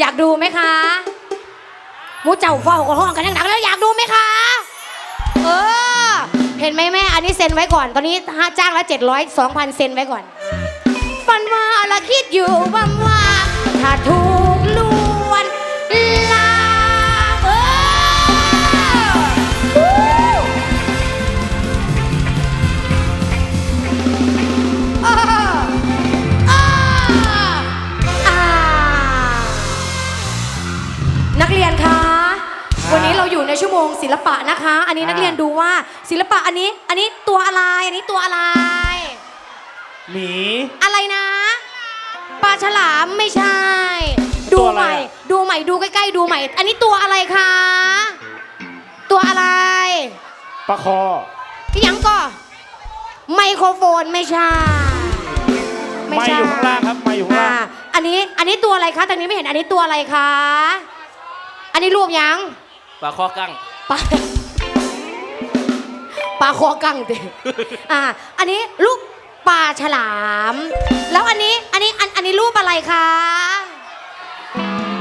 อยากดูไหมคะมูเจ้าเฝ้าก็ห้องกันดังๆแล้วอยากดูไหมคะ เออ เห็นไหมแม่ อันนี้เซ็นไว้ก่อน ตอนนี้ห้าจ้างละเจ็ดร้อยสองพันเซ็นไว้ก่อนฝันว่าอะคิดอยู่ว่า นักเรียนคะวันนี้เราอยู่ในชั่วโมงศิลปะนะคะ อันนี้นักเรียนดูว่าศิลปะอันนี้ อันนี้ตัวอะไร อันนี้ตัวอะไร หมี อะไรนะปลาฉลามไม่ใช่ตัดูวอะไรใหม่อะดูใหม่ดูใกล้ๆดูใหม่ อันนี้ตัวอะไรคะ ตัวอะไรปลาคอพี่ยังก็ไมโครโฟนไม่ใช่ไม่อยู่ข้างล่างครับไม่อยู่ข้างอ่าล่างอันนี้อันนี้ตัวอะไรคะทางนี้ไม่เห็นอันนี้ตัวอะไรคะอั นนี้รูปยังปลาข้อกั้งปลาปลาคอกังเตอ่า อันนี้รูปปลาฉลาม แล้วอันนี้ อันนี้อันอันนี้รูปอะไรคะ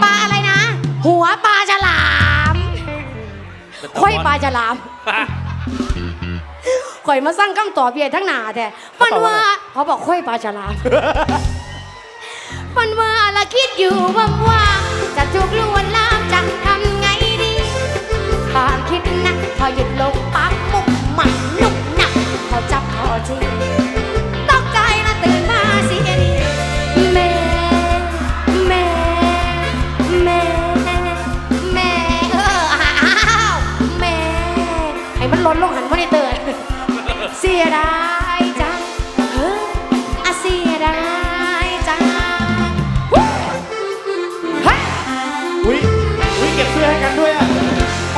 ปลาอะไรนะ หัวปลาฉลามเป็นตะค่อยปลาวันฉลาม ข่อยมาสร้างคำตอบเบียทั้งหนาแต่มันว่าเขาบอกค่อยปลาฉลาม มันว่าละคิดอยู่ว่าว่าจะถูกลวนะทำไงดี ความคิดนะพอหยุดลงปั๊บมุกหมันนุกหนักพอจับพอที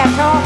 cachón.